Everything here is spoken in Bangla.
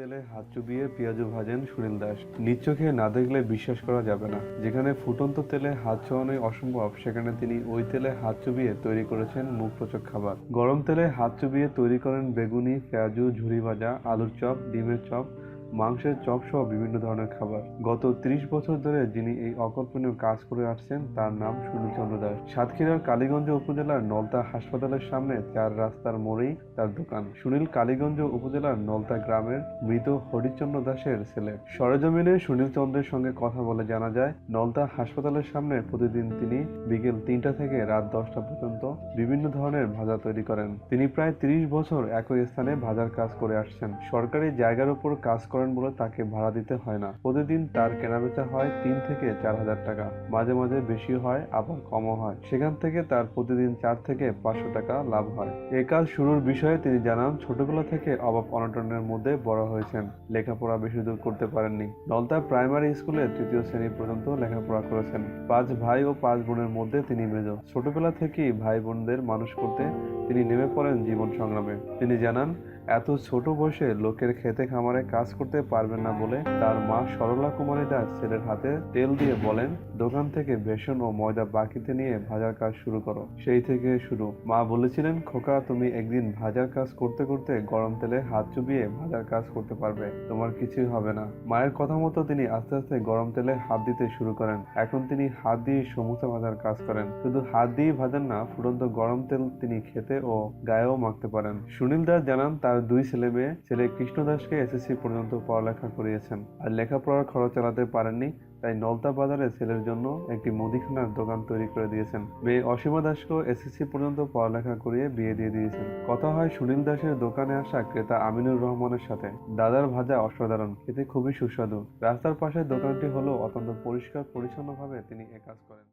তেলে হাত চুবিয়ে পেঁয়াজু ভাজেন সুনীল দাস। নিজ চোখে না দেখলে বিশ্বাস করা যাবে না। যেখানে ফুটন্ত তেলে হাত ছোঁয়ানোই অসম্ভব, সেখানে তিনি ওই তেলে হাত চুবিয়ে তৈরি করেছেন মুখরোচক খাবার। গরম তেলে হাত চুবিয়ে তৈরি করেন বেগুনি, পেঁয়াজু, ঝুরি ভাজা, আলুর চপ, ডিমের চপ মাংসের চপ সহ বিভিন্ন ধরনের খাবার। গত ত্রিশ বছর ধরে যিনি এই অকল্পনীয় কাজ করে আসছেন, তার নাম সুনীল চন্দ্র দাস। সাতক্ষীরার কালীগঞ্জ উপজেলার নলতা হাসপাতালের সামনে চার রাস্তার মোড়েই তার দোকান। সুনীল কালীগঞ্জ উপজেলার নলতা গ্রামের মৃত হরিচন্দ্র দাসের ছেলে। সরেজমিনে সুনীল চন্দ্রের সঙ্গে কথা বলে জানা যায়, নলতা হাসপাতালের সামনে প্রতিদিন তিনি বিকেল তিনটা থেকে রাত দশটা পর্যন্ত বিভিন্ন ধরনের ভাজা তৈরি করেন। তিনি প্রায় তিরিশ বছর একই স্থানে ভাজার কাজ করে আসছেন। সরকারি জায়গার উপর কাজ করেন বলে তাকে ভাড়া দিতে হয় না। প্রতিদিন তার কেনাবেচা হয় তিন থেকে চার হাজার টাকা। মাঝে মাঝে বেশি হয়, আবার কমও হয়। সেখান থেকে তার প্রতিদিন চার থেকে পাঁচশো টাকা লাভ হয়। এ কাজ শুরুর বিষয়ে তিনি জানান, ছোটবেলা থেকে অভাব অনটনের মধ্যে বড় হয়েছেন। লেখাপড়া বেশি দূর করতে পারেননি। নলতা প্রাইমারি স্কুলে তৃতীয় শ্রেণি পর্যন্ত লেখাপড়া করেছেন। পাঁচ ভাই ও পাঁচ বোনের মধ্যে তিনি মেজ। ছোটবেলা থেকেই ভাই বোনদের মানুষ করতে তিনি নেমে পড়েন জীবন সংগ্রামে। তিনি জানান এত ছোট বয়সে লোকের খেতে খামারে কাজ করতে পারবেন না বলে তার মা সরলা কুমারী দাস ছেলের হাতে তেল দিয়ে বলেন, দোকান থেকে বেসন ও ময়দা বাকিতে নিয়ে ভাজার কাজ শুরু করো। সেই থেকে শুরু। মা বলেছিলেন, খোকা, তুমি একদিন ভাজার কাজ করতে করতে গরম তেলে হাত চুবিয়ে ভাজার কাজ করতে পারবে। তোমার কিছুই হবে না। মায়ের কথা মতো তিনি আস্তে আস্তে গরম তেলে হাত দিতে শুরু করেন। এখন তিনি হাত দিয়ে সমুচা ভাজার কাজ করেন। শুধু হাত দিয়ে ভাজেন না, ফুটন্ত গরম তেল তিনি খেতে ও গায়েও মাখতে পারেন। সুনীল দাস জানান, তার দুই ছেলে মেয়ে, ছেলে কৃষ্ণ দাসকে এসএসসি পর্যন্ত পড়ালেখা করিয়েছেন। আর লেখাপড়ার খরচ চালাতে পারেননি, তাই নলতা বাজারে ছেলের জন্য একটি মুদিখানার দোকান তৈরি করে দিয়েছেন। মেয়ে অসীমা দাসকেও এসএসসি পর্যন্ত পড়ালেখা করিয়ে বিয়ে দিয়ে দিয়েছেন। কথা হয় সুনীল দাসের দোকানে আসা ক্রেতা আমিনুর রহমানের সাথে। দাদার ভাজা অসাধারণ, খেতে খুবই সুস্বাদু। রাস্তার পাশে দোকানটি হলেও অত্যন্ত পরিষ্কার, পরিচ্ছন্নভাবে তিনি এ কাজ করেন।